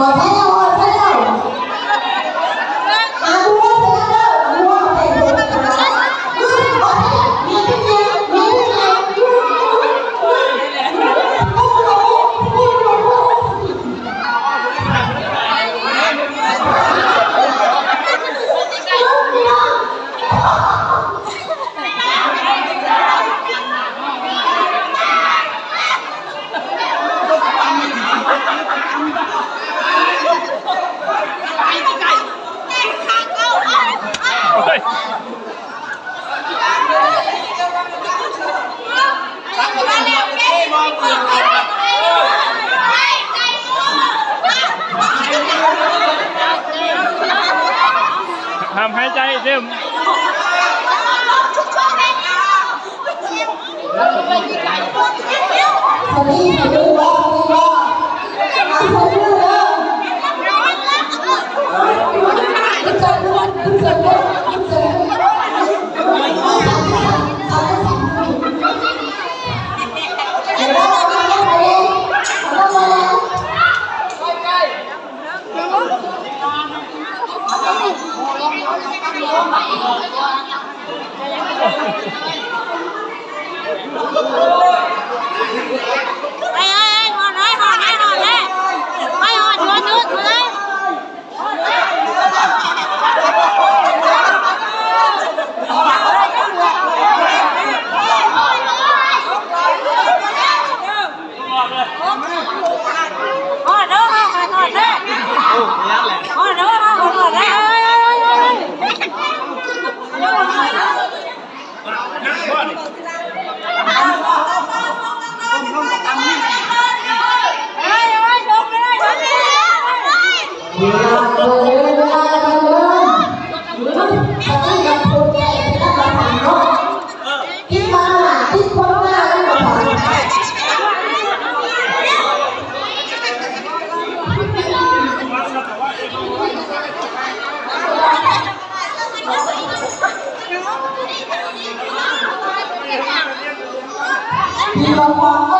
Mas vamos ทำให้ใจเริ่มผมไม่รู้ว่า Thank you. มีบางความ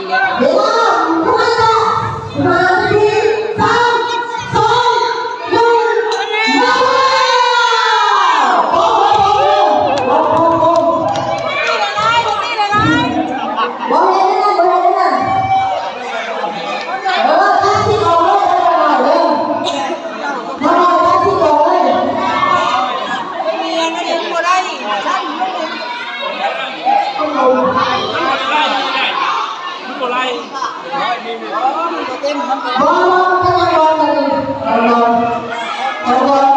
네, 내가 통한다. Thank you.